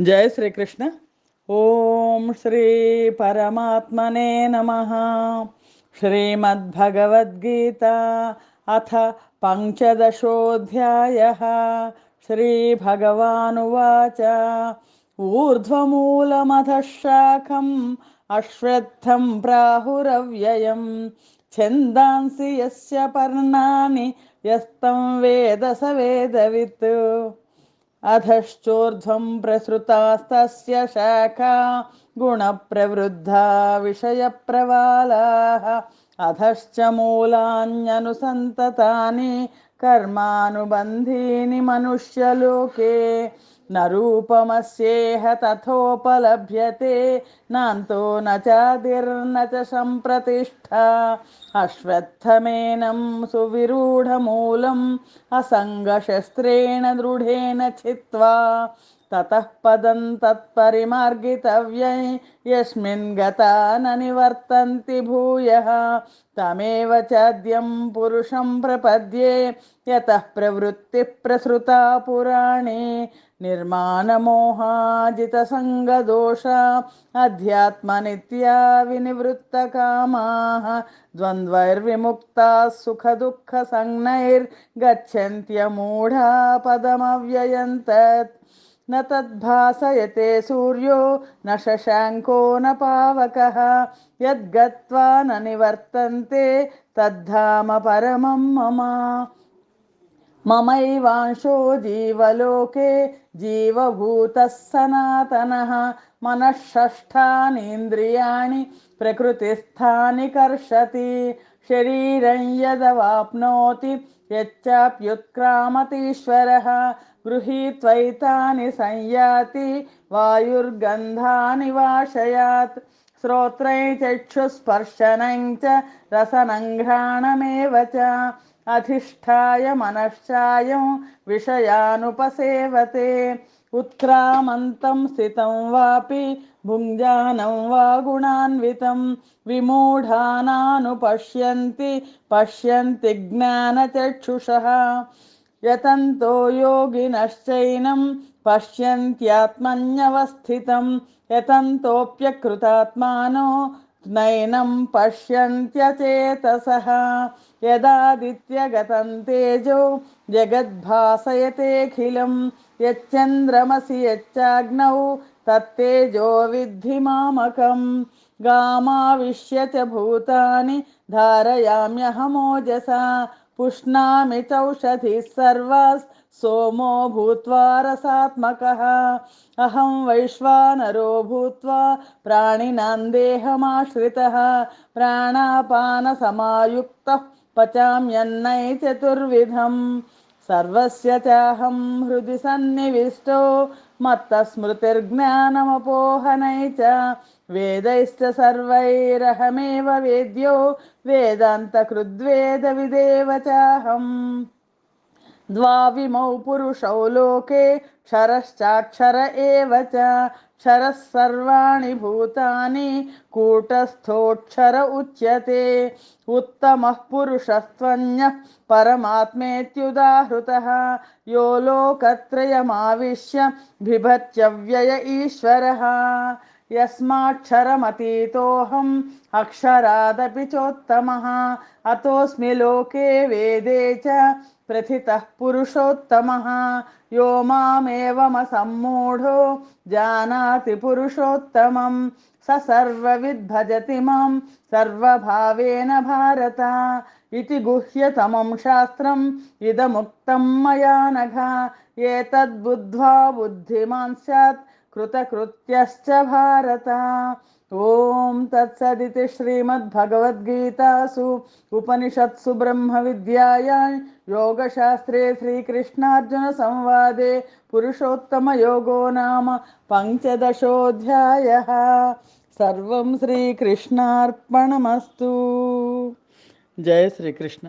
జయ శ్రీకృష్ణ. ఓం శ్రీ పరమాత్మనే నమ. శ్రీమద్భగవద్గీత అథ పంచదశోధ్యాయ. శ్రీభగవానువాచ. ఊర్ధ్వమూలమధः శాఖం అశ్వత్థం ప్రాహురవ్యయం. ఛందాంసి యస్య పర్ణాని యస్తం వేద స వేదవిత్. अधश्चोर्ध्वं प्रसृतास्तस्य शाखा गुणप्रवृद्धा विषयप्रवालाः। अधश्च मूलान्यनुसन्ततानि कर्मानुबन्धीनि मनुष्यलोके। न रूपमस्येह तथोपलभ्यते नान्तो न चादिर्न च सम्प्रतिष्ठा। अश्वत्थमेनं सुविरूढमूलम् असङ्गशस्त्रेण दृढेन छित्त्वा ततः पदं तत्परिमार्गितव्यै यस्मिन् गता न निवर्तन्ति भूयः। तमेव चाद्यं पुरुषं प्रपद्ये यतः प्रवृत्तिः प्रसृता पुराणे। निर्माणमोहाजितसङ्गदोषा अध्यात्मनित्या विनिवृत्तकामाः द्वन्द्वैर्विमुक्ताः सुखदुःखसंज्ञैर्गच्छन्त्यमूढा पदमव्ययं तत् न तद्भासयते सूर्यो न शशाङ्को न पावकः। यद्गत्वा न निवर्तन्ते तद्धाम परमं मम। ममैवांशो जीवलोके जीवभूतः सनातनः। मनःषष्ठानीन्द्रियाणि प्रकृतिस्थानि कर्षति। शरीरं यदवाप्नोति यच्चाप्युत्क्रामतीश्वरः గృహీత్వైతాని సంయాతి వాయుర్గంధాని వాషయాత్ శ్రోత్రై చక్షుస్పర్శనం చ రసనంఘ్రాణమేవ చ. అధిష్టాయ మనశ్చాయం విషయానుపసేవతే. ఉత్రామంతం స్థితం వాపి భుంజానం వా గుణాన్వితం. విమూఢానాను పశ్యంతి పశ్యంతి జ్ఞానచక్షుష. यतन्तो योगिनश्चैनं पश्यन्त्यात्मन्यवस्थितं, यतन्तोऽप्यकृतात्मानो नैनं पश्यन्त्यचेतसः। यदादित्यगतं तेजो जगद्भासयतेऽखिलं, यच्चन्द्रमसि यच्चाग्नौ तत्तेजो विद्धि मामकं। गामाविश्य च भूतानि धारयाम्यहमोजसा पुष्णामि चौषधिः सोमो भूत्वा रसात्मकः। अहं वैश्वानरो भूत्वा प्राणिनां देहमाश्रितः। प्राणापानसमायुक्तः पचाम्यन्नै चतुर्विधम्। सर्वस्य चाहं हृदि सन्निविष्टो मत्तस्मृतिर्ज्ञानमपोहनै च वेदैश्च सर्वैरहमेव वेद्यो वेदान्तकृद्वेदविदेव चाहम् द्वाविमौ पुरुषौ लोके क्षरश्चाक्षर एव च क्षरः सर्वाणि भूतानि कूटस्थोऽक्षर उच्यते। उत्तमः पुरुषस्त्वन्यः परमात्मेत्युदाहृतः। यो लोकत्रयमाविश्य बिभत्यव्यय ईश्वरः। यस्माक्षरमतीतोऽहम् अक्षरादपि चोत्तमः। अतोऽस्मि लोके वेदे च प्रथितः पुरुषोत्तमः। यो मामेवमसम्मूढो जानाति पुरुषोत्तमं स सर्वविद्भजति माँ। सर्वभावेन भारत। इति गुह्यतमं शास्त्रम्। इदमुक्तं मया नघ। एतद्बुद्ध्वा बुद्धिमान् स्यात्। కృతకృత్యశ్చ భారత ఓం తత్సదితి శ్రీమద్భగవద్గీతాసు ఉపనిషత్సు బ్రహ్మ విద్యాయా యోగశాస్త్రే శ్రీకృష్ణార్జున సంవాదే పురుషోత్తమ యోగో నామ పంచదశోధ్యాయ సర్వం శ్రీకృష్ణార్పణమస్తు జయ శ్రీకృష్ణ